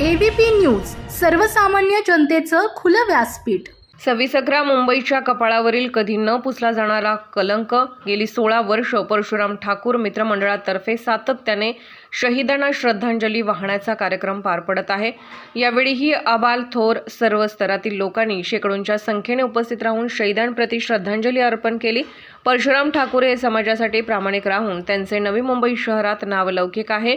ABP news सर्वसामान्य जनतेचं खुलं व्यासपीठ. सव्वीस अकरा मुंबईच्या कपाळावरील कधी न पुसला जाणारा कलंक गेली सोळा वर्ष परशुराम ठाकूर मित्रमंडळातर्फे सातत्याने शहीदांना श्रद्धांजली वाहण्याचा कार्यक्रम पार पडत आहे. यावेळीही अबाल थोर सर्व स्तरातील लोकांनी शेकडोंच्या संख्येने उपस्थित राहून शहीदांप्रती श्रद्धांजली अर्पण केली. परशुराम ठाकूर हे समाजासाठी प्रामाणिक राहून त्यांचे नवी मुंबई शहरात नावलौकिक आहे.